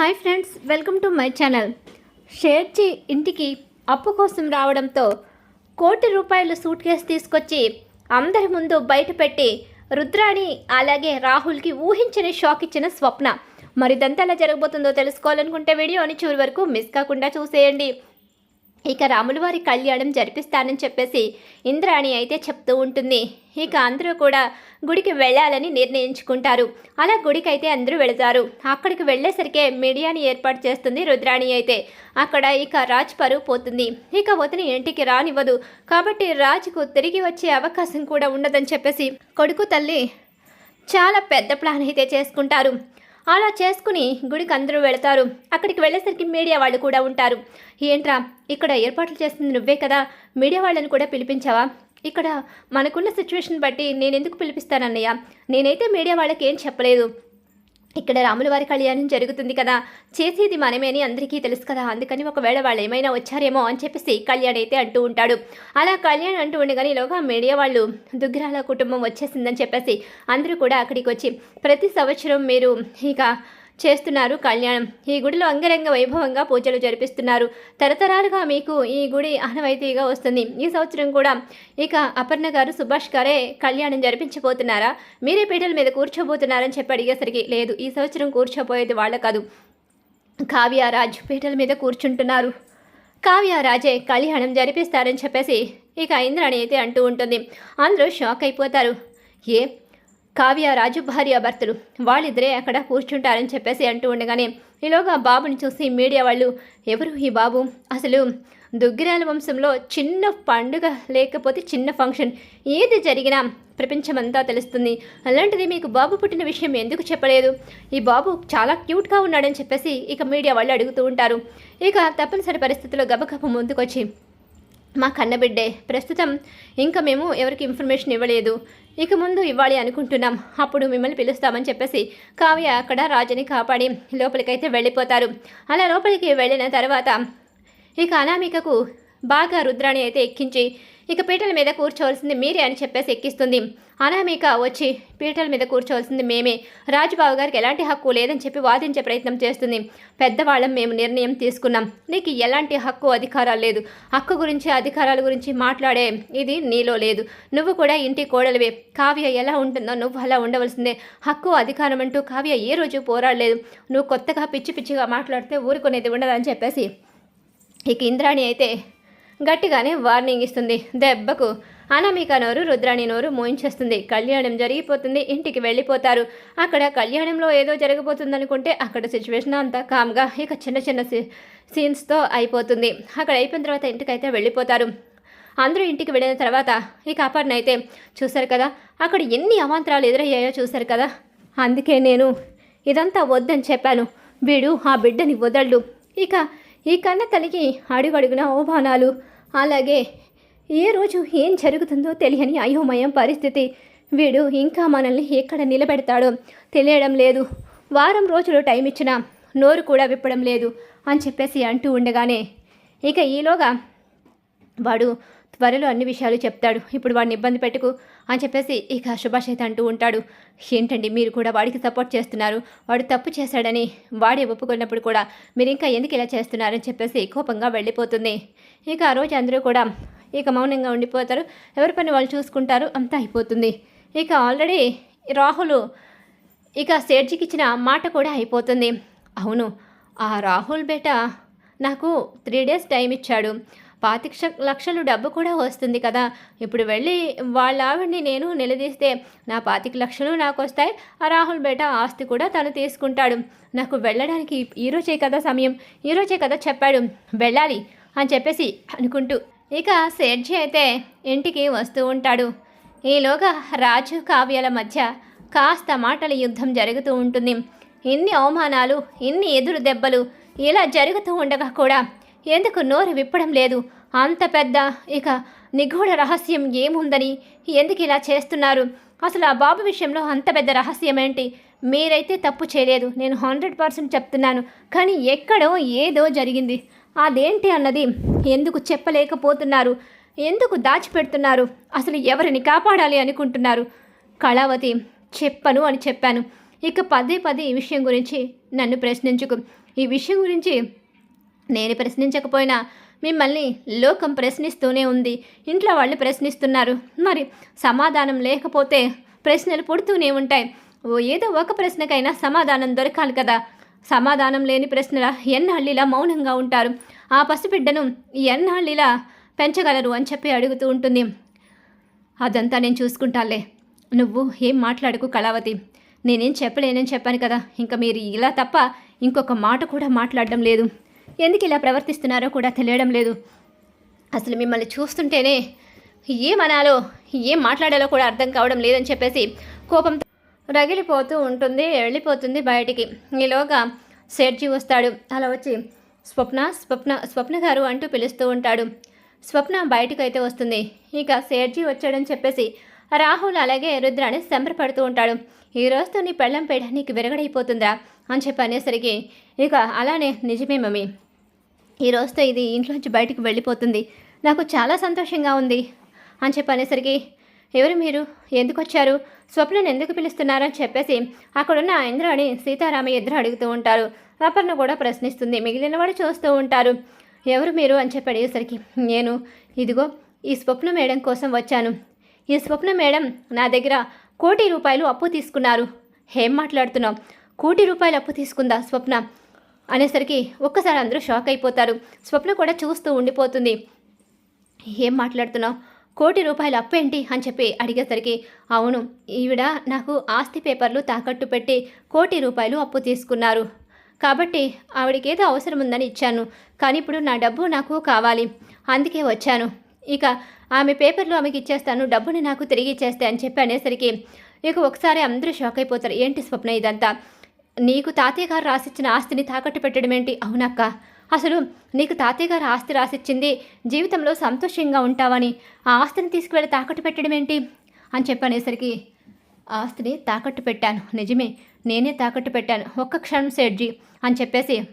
Hi friends welcome to my channel. షేర్జీ ఇంటికి అప్పు కోసం రావడంతో కోటి రూపాయలు సూట్ కేసు తీసుకొచ్చి అందరి ముందు బయటపెట్టి రుద్రాణి అలాగే రాహుల్కి ఊహించని షాక్ ఇచ్చిన స్వప్న. మరిదంతా ఎలా జరగబోతుందో తెలుసుకోవాలనుకుంటే వీడియోని చివరి వరకు మిస్ కాకుండా చూసేయండి. ఇక రాములవారి కళ్యాణం జరిపిస్తానని చెప్పేసి ఇంద్రాణి అయితే చెప్తూ ఉంటుంది. ఇక అందరూ కూడా గుడికి వెళ్ళాలని నిర్ణయించుకుంటారు. అలా గుడికి అయితే అందరూ వెళతారు. అక్కడికి వెళ్ళేసరికే మీడియాని ఏర్పాటు చేస్తుంది రుద్రాణి అయితే. అక్కడ ఇక రాజ్ పరువు పోతుంది. ఇక వతని ఇంటికి రానివ్వదు. కాబట్టి రాజుకు తిరిగి వచ్చే అవకాశం కూడా ఉండదని చెప్పేసి కొడుకు తల్లి చాలా పెద్ద ప్లాన్ అయితే చేసుకుంటారు. అలా చేసుకుని గుడికి అందరూ వెళతారు. అక్కడికి వెళ్ళేసరికి మీడియా వాళ్ళు కూడా ఉంటారు. ఏంట్రా ఇక్కడ ఏర్పాట్లు చేస్తుంది నువ్వే కదా? మీడియా వాళ్ళని కూడా పిలిపించావా? ఇక్కడ మనకున్న సిచ్యువేషన్ బట్టి నేను ఎందుకు పిలిపిస్తానన్నయ్య? నేనైతే మీడియా వాళ్ళకి ఏం చెప్పలేదు. ఇక్కడ రాముల వారి కళ్యాణం జరుగుతుంది కదా. చేసేది మనమే అని అందరికీ తెలుసు కదా. అందుకని ఒకవేళ వాళ్ళు ఏమైనా వచ్చారేమో అని చెప్పేసి కళ్యాణ్ అయితే అంటూ ఉంటాడు. అలా కళ్యాణ్ అంటూ ఉండగానే ఈలోగా మీడియా వాళ్ళు దుగ్గిరాల కుటుంబం వచ్చేసిందని చెప్పేసి అందరూ కూడా అక్కడికి వచ్చి ప్రతి సంవత్సరం మీరు ఇక చేస్తున్నారు కళ్యాణం. ఈ గుడిలో అంగరంగ వైభవంగా పూజలు జరిపిస్తున్నారు. తరతరాలుగా మీకు ఈ గుడి ఆనవాయితీగా వస్తుంది. ఈ సంవత్సరం కూడా ఇక అపర్ణ గారు సుభాష్ గారే కళ్యాణం జరిపించబోతున్నారా? మీరే పీటల మీద కూర్చోబోతున్నారని చెప్పి అడిగేసరికి లేదు ఈ సంవత్సరం కూర్చోబోయేది వాళ్ళ కాదు. కావ్యరాజ్ పీటల మీద కూర్చుంటున్నారు. కావ్యరాజే కళ్యాణం జరిపిస్తారని చెప్పేసి ఇక ఇంద్రాణి అయితే అంటూ ఉంటుంది. అందరూ షాక్ అయిపోతారు. ఏ? కావ్య రాజు భార్య భర్తలు వాళ్ళిద్దరే అక్కడ కూర్చుంటారని చెప్పేసి అంటూ ఉండగానే ఈలోగా బాబుని చూసి మీడియా వాళ్ళు ఎవరు ఈ బాబు? అసలు దుగ్గిరాల వంశంలో చిన్న పండుగ లేకపోతే చిన్న ఫంక్షన్ ఏది జరిగినా ప్రపంచమంతా తెలుస్తుంది. అలాంటిది మీకు బాబు పుట్టిన విషయం ఎందుకు చెప్పలేదు? ఈ బాబు చాలా క్యూట్గా ఉన్నాడని చెప్పేసి ఇక మీడియా వాళ్ళు అడుగుతూ ఉంటారు. ఇక తప్పనిసరి పరిస్థితుల్లో గబగబ ముందుకొచ్చి మా కన్నబిడ్డే ప్రస్తుతం ఇంకా మేము ఎవరికి ఇన్ఫర్మేషన్ ఇవ్వలేదు. ఇక ముందు ఇవ్వాలి అనుకుంటున్నాం. అప్పుడు మిమ్మల్ని పిలుస్తామని చెప్పేసి కావ్య అక్కడ రాజుని కాపాడి లోపలికైతే వెళ్ళిపోతారు. అలా లోపలికి వెళ్ళిన తర్వాత ఇక అనామికకు బాగా రుద్రాణి అయితే ఎక్కించి ఇక పీటల మీద కూర్చోవలసింది మీరే అని చెప్పేసి ఎక్కిస్తుంది. అనామిక వచ్చి పీటల మీద కూర్చోవలసింది మేమే. రాజుబాబు గారికి ఎలాంటి హక్కు లేదని చెప్పి వాదించే ప్రయత్నం చేస్తుంది. పెద్దవాళ్ళం మేము నిర్ణయం తీసుకున్నాం. నీకు ఎలాంటి హక్కు అధికారాలు లేదు. హక్కు గురించి అధికారాల గురించి మాట్లాడే ఇది నీలో లేదు. నువ్వు కూడా ఇంటి కోడలివే. కావ్య ఎలా ఉంటుందో నువ్వు అలా ఉండవలసిందే. హక్కు అధికారం అంటూ కావ్య ఏ రోజు పోరాడలేదు. నువ్వు కొత్తగా పిచ్చి పిచ్చిగా మాట్లాడితే ఊరుకునేది ఉండదని చెప్పేసి. ఇక ఇంద్రాణి అయితే గట్టిగానే వార్నింగ్ ఇస్తుంది. దెబ్బకు అనామిక నోరు రుద్రాణి నోరు మోయించేస్తుంది. కళ్యాణం జరిగిపోతుంది ఇంటికి వెళ్ళిపోతారు. అక్కడ కళ్యాణంలో ఏదో జరగబోతుందనుకుంటే అక్కడ సిచ్యువేషన్ అంతా కామ్గా ఇక చిన్న చిన్న సీన్స్తో అయిపోతుంది. అక్కడ అయిపోయిన తర్వాత ఇంటికైతే వెళ్ళిపోతారు. అందరూ ఇంటికి వెళ్ళిన తర్వాత ఇక అపర్ణ అయితే చూశారు కదా అక్కడ ఎన్ని అవాంతరాలు ఎదురయ్యాయో చూశారు కదా. అందుకే నేను ఇదంతా వద్దని చెప్పాను. వీడు ఆ బిడ్డని వదళ్ళు ఇక ఈ కన్న తల్లికి అడుగడుగున అవమానాలు. అలాగే ఏ రోజు ఏం జరుగుతుందో తెలియని అయోమయం పరిస్థితి. వీడు ఇంకా మనల్ని ఎక్కడ నిలబెడతాడో తెలియడం లేదు. వారం రోజులు టైం ఇచ్చినా నోరు కూడా విప్పడం లేదు అని చెప్పేసి అంటూ ఉండగానే ఇక ఈలోగా వాడు త్వరలో అన్ని విషయాలు చెప్తాడు. ఇప్పుడు వాడిని ఇబ్బంది పెట్టుకు అని చెప్పేసి ఇక సుభాష్ అయితే అంటూ ఉంటాడు. ఏంటండి మీరు కూడా వాడికి సపోర్ట్ చేస్తున్నారు. వాడు తప్పు చేశాడని వాడే ఒప్పుకున్నప్పుడు కూడా మీరు ఇంకా ఎందుకు ఇలా చేస్తున్నారని చెప్పేసి కోపంగా వెళ్ళిపోతుంది. ఇక ఆ రోజు అందరూ కూడా ఇక మౌనంగా ఉండిపోతారు. ఎవరి పని వాళ్ళు చూసుకుంటారు అంతా అయిపోతుంది. ఇక ఆల్రెడీ రాహుల్ ఇక సేట్జీకి ఇచ్చిన మాట కూడా అయిపోతుంది. అవును ఆ రాహుల్ బేట నాకు త్రీ డేస్ టైం ఇచ్చాడు. పాతిక లక్షలు డబ్బు కూడా వస్తుంది కదా. ఇప్పుడు వెళ్ళి వాళ్ళ ఆవిడ్ని నేను నిలదీస్తే నా పాతిక లక్షలు నాకు వస్తాయి. ఆ రాహుల్ బేట ఆస్తి కూడా తను తీసుకుంటాడు. నాకు వెళ్ళడానికి ఈరోజే కదా సమయం. ఈరోజే కదా చెప్పాడు. వెళ్ళాలి అని చెప్పేసి అనుకుంటూ ఇక సేట్జీ అయితే ఇంటికి వస్తూ ఉంటాడు. ఈలోగా రాజు కావ్యాల మధ్య కాస్త మాటల యుద్ధం జరుగుతూ ఉంటుంది. ఇన్ని అవమానాలు ఇన్ని ఎదురు దెబ్బలు ఇలా జరుగుతూ ఉండగా కూడా ఎందుకు నోరు విప్పడం లేదు? అంత పెద్ద ఇక నిగూఢ రహస్యం ఏముందని ఎందుకు ఇలా చేస్తున్నారు? అసలు ఆ బాబు విషయంలో అంత పెద్ద రహస్యం ఏంటి? మీరైతే తప్పు చేయలేదు. నేను హండ్రెడ్ పర్సెంట్ చెప్తున్నాను. కానీ ఎక్కడో ఏదో జరిగింది. అదేంటి అన్నది ఎందుకు చెప్పలేకపోతున్నారు? ఎందుకు దాచిపెడుతున్నారు? అసలు ఎవరిని కాపాడాలి అనుకుంటున్నారు? కళావతి చెప్పను అని చెప్పాను. ఇక పదే పదే ఈ విషయం గురించి నన్ను ప్రశ్నించుకు. ఈ విషయం గురించి నేను ప్రశ్నించకపోయినా మిమ్మల్ని లోకం ప్రశ్నిస్తూనే ఉంది. ఇంట్లో వాళ్ళు ప్రశ్నిస్తున్నారు. మరి సమాధానం లేకపోతే ప్రశ్నలు పుడుతూనే ఉంటాయి. ఓ ఏదో ఒక ప్రశ్నకైనా సమాధానం దొరకాలి కదా. సమాధానం లేని ప్రశ్నల ఎన్నాళ్ళిలా మౌనంగా ఉంటారు? ఆ పసిబిడ్డను ఎన్నాళ్ళిలా పెంచగలరు అని చెప్పి అడుగుతూ ఉంటుంది. అదంతా నేను చూసుకుంటాలే నువ్వు ఏం మాట్లాడుకు కళావతి. నేనేం చెప్పలేనని చెప్పాను కదా. ఇంకా మీరు ఇలా తప్ప ఇంకొక మాట కూడా మాట్లాడడం లేదు. ఎందుకు ఇలా ప్రవర్తిస్తున్నారో కూడా తెలియడం లేదు. అసలు మిమ్మల్ని చూస్తుంటేనే ఏమనాలో ఏం మాట్లాడాలో కూడా అర్థం కావడం లేదని చెప్పేసి కోపంతో రగిలిపోతూ ఉంటుంది వెళ్ళిపోతుంది బయటికి. ఈలోగా సేట్జీ వస్తాడు. అలా వచ్చి స్వప్న స్వప్న స్వప్న గారు అంటూ పిలుస్తూ ఉంటాడు. స్వప్న బయటకు అయితే వస్తుంది. ఇక సేట్జీ వచ్చాడని చెప్పేసి రాహుల్ అలాగే రుద్రాన్ని సంబరపడుతూ ఉంటాడు. ఈ రోజుతో నీ పెళ్ళం పేడ నీకు విరగడైపోతుందా అని చెప్పి అనేసరికి ఇక అలానే నిజమే మమ్మీ. ఈ రోజుతో ఇది ఇంట్లోంచి బయటికి వెళ్ళిపోతుంది. నాకు చాలా సంతోషంగా ఉంది అని చెప్పనేసరికి ఎవరు మీరు? ఎందుకు వచ్చారు? స్వప్నను ఎందుకు పిలుస్తున్నారు? అని చెప్పేసి అక్కడున్న ఇంద్రాణి సీతారామయ్య ఇద్దరు అడుగుతూ ఉంటారు. అపర్ణ కూడా ప్రశ్నిస్తుంది. మిగిలిన వాడు చూస్తూ ఉంటారు. ఎవరు మీరు? అని చెప్పి అడిగేసరికి నేను. ఇదిగో ఈ స్వప్న మేడం కోసం వచ్చాను. ఈ స్వప్న మేడం నా దగ్గర కోటి రూపాయలు అప్పు తీసుకున్నారు. ఏం మాట్లాడుతున్నావు? కోటి రూపాయలు అప్పు తీసుకుందా స్వప్న? అనేసరికి ఒక్కసారి అందరూ షాక్ అయిపోతారు. స్వప్న కూడా చూస్తూ ఉండిపోతుంది. ఏం మాట్లాడుతున్నావు? కోటి రూపాయలు అప్పు ఏంటి? అని చెప్పి అడిగేసరికి అవును ఈవిడ నాకు ఆస్తి పేపర్లు తాకట్టు పెట్టి కోటి రూపాయలు అప్పు తీసుకున్నారు. కాబట్టి ఆవిడకి ఏదో అవసరం ఉందని ఇచ్చాను. కానీ ఇప్పుడు నా డబ్బు నాకు కావాలి. అందుకే వచ్చాను. ఇక ఆమె పేపర్లు ఆమెకి ఇచ్చేస్తాను. డబ్బుని నాకు తిరిగి ఇచ్చేస్తే అని చెప్పి అనేసరికి ఇక ఒకసారి అందరూ షాక్ అయిపోతారు. ఏంటి స్వప్న ఇదంతా? నీకు తాతయ్య గారు రాసిచ్చిన ఆస్తిని తాకట్టు పెట్టడం ఏంటి? అవునక్క. అసలు నీకు తాతయ్య గారు ఆస్తి రాసిచ్చింది జీవితంలో సంతోషంగా ఉంటావని ఆ ఆస్తిని తీసుకువెళ్ళి తాకట్టు పెట్టడం ఏంటి? అని చెప్పనేసరికి ఆస్తిని తాకట్టు పెట్టాను. నిజమే నేనే తాకట్టు పెట్టాను. ఒక్క క్షణం సేట్జీ అని చెప్పేసి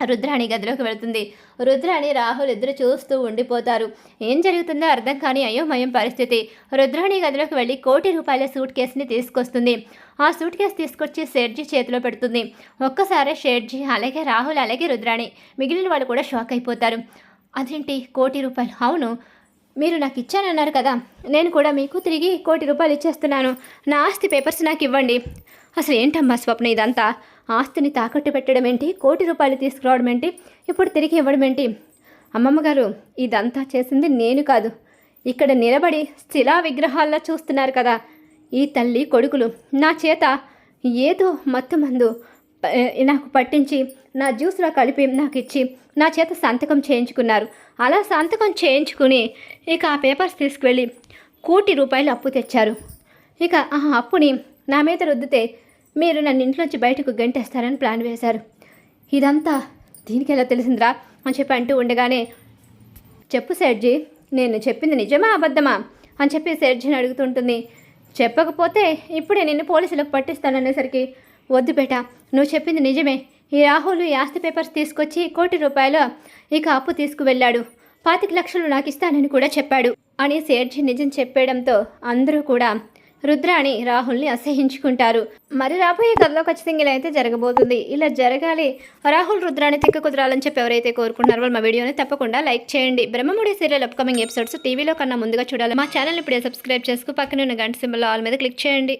రుద్రాణి గదిలోకి వెళుతుంది. రుద్రాణి రాహుల్ ఇద్దరు చూస్తూ ఉండిపోతారు. ఏం జరుగుతుందో అర్థం కాని అయోమయం పరిస్థితి. రుద్రాణి గదిలోకి వెళ్ళి కోటి రూపాయల సూట్ కేసుని తీసుకొస్తుంది. ఆ సూట్ కేసు తీసుకొచ్చి షేర్జీ చేతిలో పెడుతుంది. ఒక్కసారి షేర్జీ అలాగే రాహుల్ అలాగే రుద్రాణి మిగిలిన వాళ్ళు కూడా షాక్ అయిపోతారు. అదేంటి కోటి రూపాయలు? అవును. మీరు నాకు ఇచ్చానన్నారు కదా నేను కూడా మీకు తిరిగి కోటి రూపాయలు ఇచ్చేస్తున్నాను. నా ఆస్తి పేపర్స్ నాకు ఇవ్వండి. అసలు ఏంటమ్మా స్వప్న ఇదంతా? ఆస్తిని తాకట్టు పెట్టడం ఏంటి? కోటి రూపాయలు తీసుకురావడం ఏంటి? ఇప్పుడు తిరిగి ఇవ్వడం ఏంటి? అమ్మమ్మ గారు ఇదంతా చేసింది నేను కాదు. ఇక్కడ నిలబడి శిలా విగ్రహాల్లో చూస్తున్నారు కదా. ఈ తల్లి కొడుకులు నా చేత ఏదో మత్తు మందు నాకు పట్టించి నా జ్యూస్లో కలిపి నాకు ఇచ్చి నా చేత సంతకం చేయించుకున్నారు. అలా సంతకం చేయించుకుని ఇక ఆ పేపర్స్ తీసుకువెళ్ళి కోటి రూపాయలు అప్పు తెచ్చారు. ఇక ఆ అప్పుని నా మీద రుద్దితే మీరు నన్ను ఇంట్లోంచి బయటకు గంటేస్తారని ప్లాన్ వేశారు. ఇదంతా దీనికి ఎలా తెలిసిందిరా? అని చెప్పి అంటూ ఉండగానే చెప్పు సేట్జీ నేను చెప్పింది నిజమా అబద్ధమా? అని చెప్పి సేట్జీని అడుగుతుంటుంది. చెప్పకపోతే ఇప్పుడే నిన్ను పోలీసులకు పట్టిస్తాననేసరికి వద్దు బేట నువ్వు చెప్పింది నిజమే. ఈ రాహుల్ ఈ ఆస్తి పేపర్స్ తీసుకొచ్చి కోటి రూపాయలు ఇక అప్పు తీసుకువెళ్ళాడు. పాతిక లక్షలు నాకు ఇస్తానని కూడా చెప్పాడు. అని సేర్జీ నిజం చెప్పేయడంతో అందరూ కూడా రుద్రాని రాహుల్ని అసహించుకుంటారు. మరి రాబోయే కథలో ఖచ్చితంగా ఇలా అయితే జరగబోతుంది. ఇలా జరగాలి. రాహుల్ రుద్రాని తిక్క కుదరాలని చెప్పి ఎవరైతే కోరుకుంటున్నారో వాళ్ళు మా వీడియోని తప్పకుండా లైక్ చేయండి. బ్రహ్మముడి సీరియల్ అప్కమింగ్ ఎపిసోడ్స్ టీవీలో కన్నా ముందుగా చూడాలి. మా ఛానల్ ఇప్పుడే సబ్స్క్రైబ్ చేసుకు పక్కన ఉన్న గంట సింబల్ ఆల్ మీద క్లిక్ చేయండి.